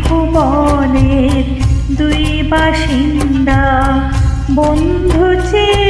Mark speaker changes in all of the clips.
Speaker 1: ভুবনের দুই বাসিন্দা বন্ধু চেয়ে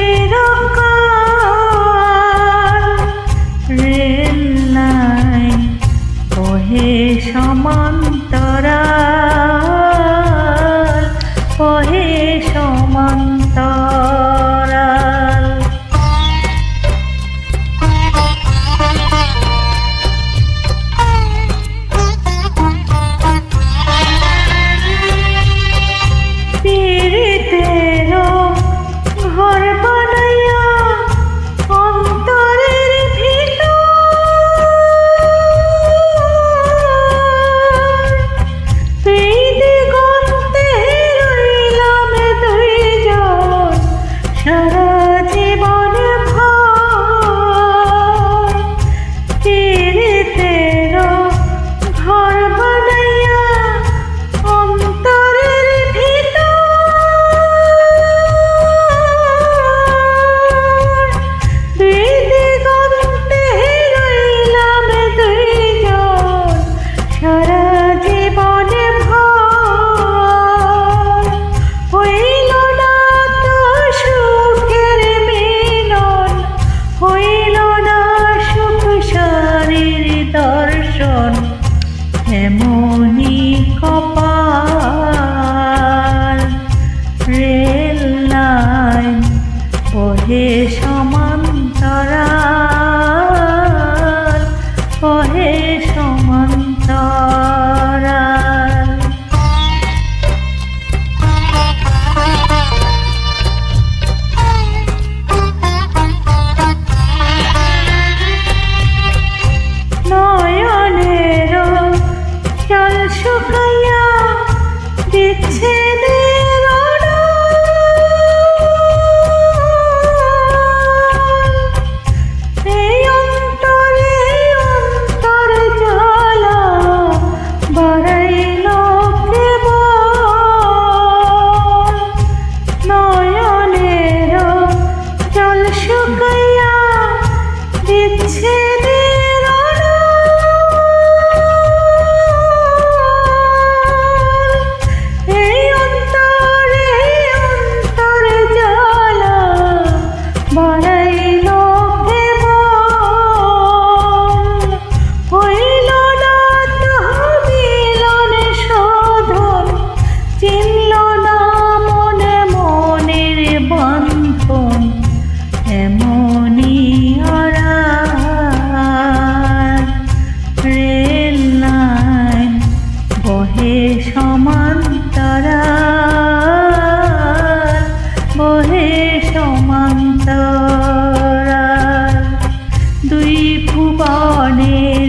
Speaker 1: ভুবনের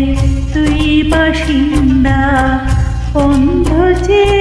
Speaker 1: তুই বাসিন্দা অন্ধ যে